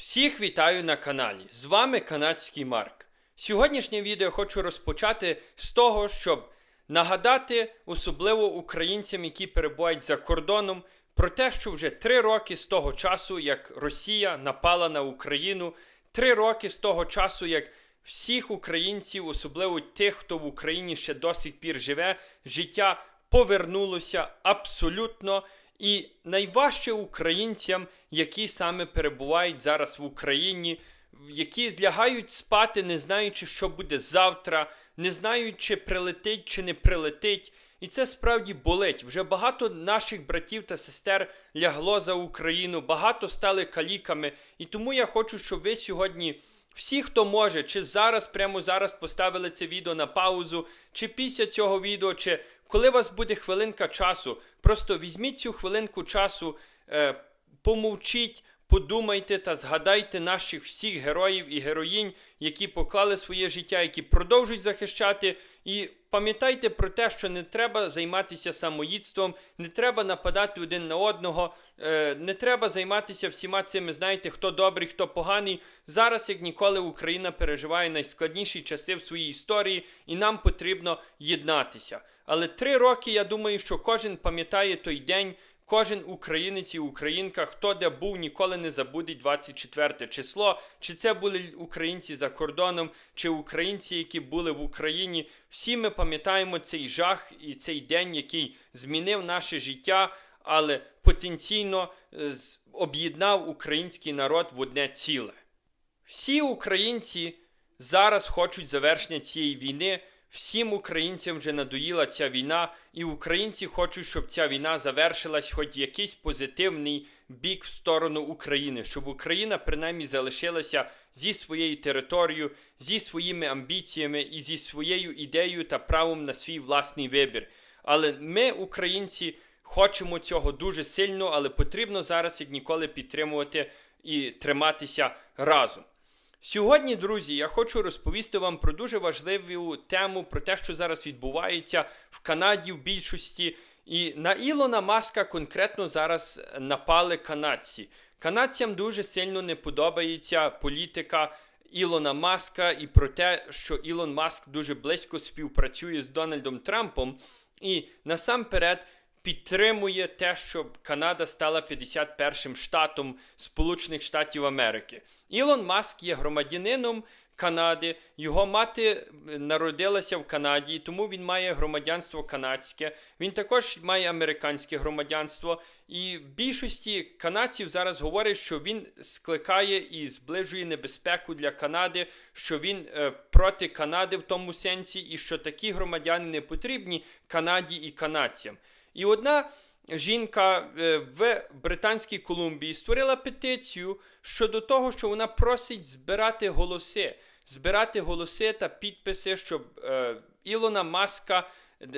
Всіх вітаю на каналі. З вами канадський Марк. Сьогоднішнє відео хочу розпочати з того, щоб нагадати, особливо українцям, які перебувають за кордоном, про те, що вже три роки з того часу, як Росія напала на Україну, три роки з того часу, як всіх українців, особливо тих, хто в Україні ще до сих пір живе, життя повернулося абсолютно. І найважче українцям, які саме перебувають зараз в Україні, які злягають спати, не знаючи, що буде завтра, не знаючи, чи прилетить, чи не прилетить. І це справді болить. Вже багато наших братів та сестер лягло за Україну, багато стали каліками. І тому я хочу, щоб ви сьогодні. Всі, хто може, чи зараз, прямо зараз поставили це відео на паузу, чи після цього відео, чи коли у вас буде хвилинка часу, просто візьміть цю хвилинку часу, е, помовчіть, подумайте та згадайте наших всіх героїв і героїнь, які поклали своє життя, які продовжують захищати. І пам'ятайте про те, що не треба займатися самоїдством, не треба нападати один на одного, е, не треба займатися всіма цими, знаєте, хто добрий, хто поганий. Зараз, як ніколи, Україна переживає найскладніші часи в своїй історії, і нам потрібно єднатися. Але три роки, я думаю, що кожен пам'ятає той день. Кожен українець і українка, хто де був, ніколи не забуде 24 число. Чи це були українці за кордоном, чи українці, які були в Україні. Всі ми пам'ятаємо цей жах і цей день, який змінив наше життя, але потенційно е, об'єднав український народ в одне ціле. Всі українці зараз хочуть завершення цієї війни. Всім українцям вже надоїла ця війна, і українці хочуть, щоб ця війна завершилась, хоч якийсь позитивний бік в сторону України, щоб Україна принаймні залишилася зі своєю територією, зі своїми амбіціями і зі своєю ідеєю та правом на свій власний вибір. Але ми, українці, хочемо цього дуже сильно, але потрібно зараз як ніколи підтримувати і триматися разом. Сьогодні, друзі, я хочу розповісти вам про дуже важливу тему, про те, що зараз відбувається в Канаді в більшості. І на Ілона Маска конкретно зараз напали канадці. Канадцям дуже сильно не подобається політика Ілона Маска і про те, що Ілон Маск дуже близько співпрацює з Дональдом Трампом. І насамперед підтримує те, щоб Канада стала 51-м штатом Сполучених Штатів Америки. Ілон Маск є громадянином Канади, його мати народилася в Канаді, тому він має громадянство канадське. Він також має американське громадянство. І більшості канадців зараз говорять, що він скликає і зближує небезпеку для Канади, що він е, проти Канади в тому сенсі, і що такі громадяни не потрібні Канаді і канадцям. І одна жінка е, в Британській Колумбії створила петицію щодо того, що вона просить збирати голоси, збирати голоси та підписи, щоб е, Ілона Маска.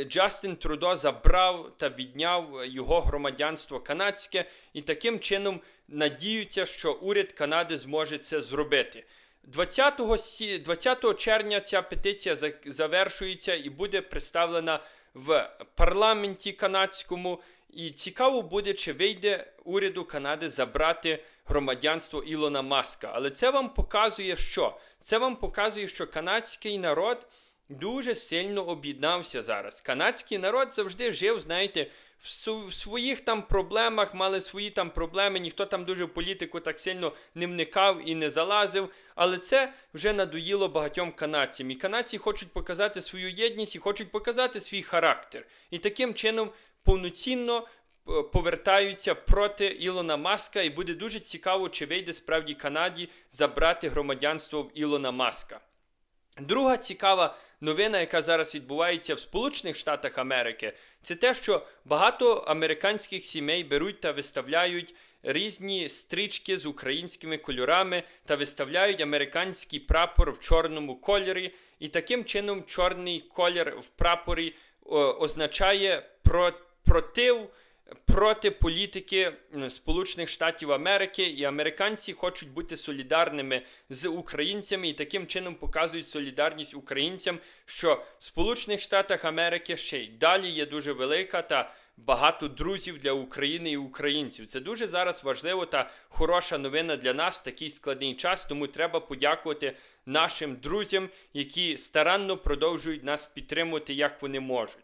Джастин Трудо забрав та відняв його громадянство канадське, і таким чином надіються, що уряд Канади зможе це зробити. 20, 20 червня ця петиція за- завершується і буде представлена в парламенті канадському. І цікаво буде, чи вийде уряду Канади забрати громадянство Ілона Маска. Але це вам показує, що це вам показує, що канадський народ дуже сильно об'єднався зараз. Канадський народ завжди жив, знаєте, в, своїх там проблемах, мали свої там проблеми, ніхто там дуже в політику так сильно не вникав і не залазив. Але це вже надоїло багатьом канадцям. І канадці хочуть показати свою єдність і хочуть показати свій характер. І таким чином повноцінно е, повертаються проти Ілона Маска, і буде дуже цікаво, чи вийде справді Канаді забрати громадянство в Ілона Маска. Друга цікава новина, яка зараз відбувається в Сполучених Штатах Америки, це те, що багато американських сімей беруть та виставляють різні стрічки з українськими кольорами та виставляють американський прапор в чорному кольорі. І таким чином чорний колір в прапорі о, означає про, против проти політики Сполучених Штатів Америки, і американці хочуть бути солідарними з українцями і таким чином показують солідарність українцям, що в Сполучених Штатах Америки ще й далі є дуже велика та багато друзів для України і українців. Це дуже зараз важливо та хороша новина для нас в такий складний час. Тому треба подякувати нашим друзям, які старанно продовжують нас підтримувати, як вони можуть.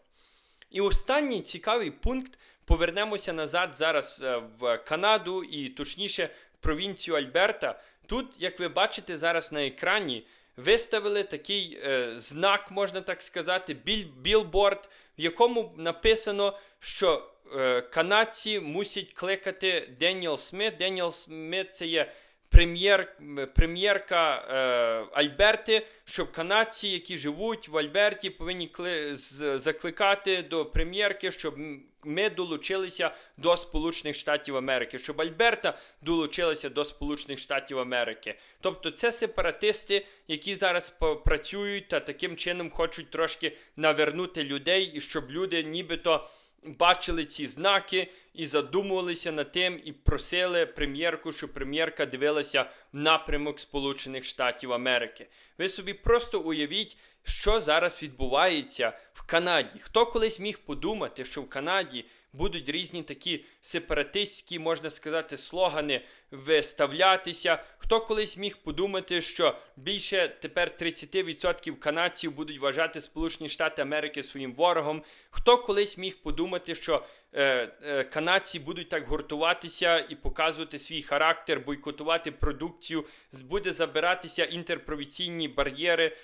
І останній цікавий пункт. Повернемося назад зараз е, в Канаду і точніше провінцію Альберта. Тут, як ви бачите зараз на екрані, виставили такий е, знак, можна так сказати, біль, білборд, в якому написано, що е, канадці мусять кликати Деніел Смит. Деніел Смит це є прем'єр, прем'єрка е, Альберти, щоб канадці, які живуть в Альберті, повинні кли, з, закликати до прем'єрки, щоб ми долучилися до Сполучених Штатів Америки, щоб Альберта долучилася до Сполучених Штатів Америки. Тобто це сепаратисти, які зараз працюють та таким чином хочуть трошки навернути людей, і щоб люди нібито бачили ці знаки і задумувалися над тим, і просили прем'єрку, щоб прем'єрка дивилася в напрямок Сполучених Штатів Америки. Ви собі просто уявіть, що зараз відбувається в Канаді. Хто колись міг подумати, що в Канаді будуть різні такі сепаратистські, можна сказати, слогани виставлятися. Хто колись міг подумати, що більше тепер 30% канадців будуть вважати Сполучені Штати Америки своїм ворогом? Хто колись міг подумати, що е, е, канадці будуть так гуртуватися і показувати свій характер, бойкотувати продукцію, буде забиратися інтерпровінційні бар'єри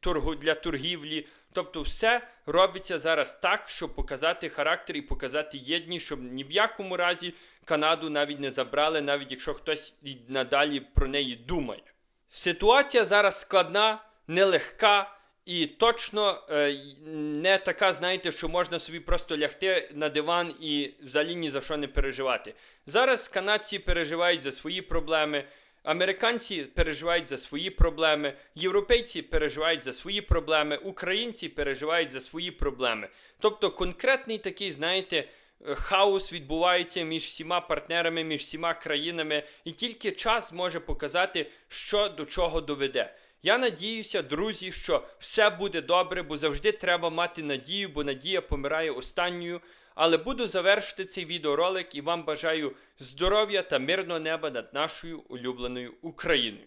торгу для торгівлі? Тобто, все робиться зараз так, щоб показати характер і показати єдність, щоб ні в якому разі Канаду навіть не забрали, навіть якщо хтось і надалі про неї думає. Ситуація зараз складна, нелегка і точно е, не така, знаєте, що можна собі просто лягти на диван і взагалі ні за що не переживати. Зараз канадці переживають за свої проблеми. Американці переживають за свої проблеми, європейці переживають за свої проблеми, українці переживають за свої проблеми. Тобто конкретний такий, знаєте, е, хаос відбувається між всіма партнерами, між всіма країнами, і тільки час може показати, що до чого доведе. Я надіюся, друзі, що все буде добре, бо завжди треба мати надію, бо надія помирає останньою. Але буду завершити цей відеоролик і вам бажаю здоров'я та мирного неба над нашою улюбленою Україною.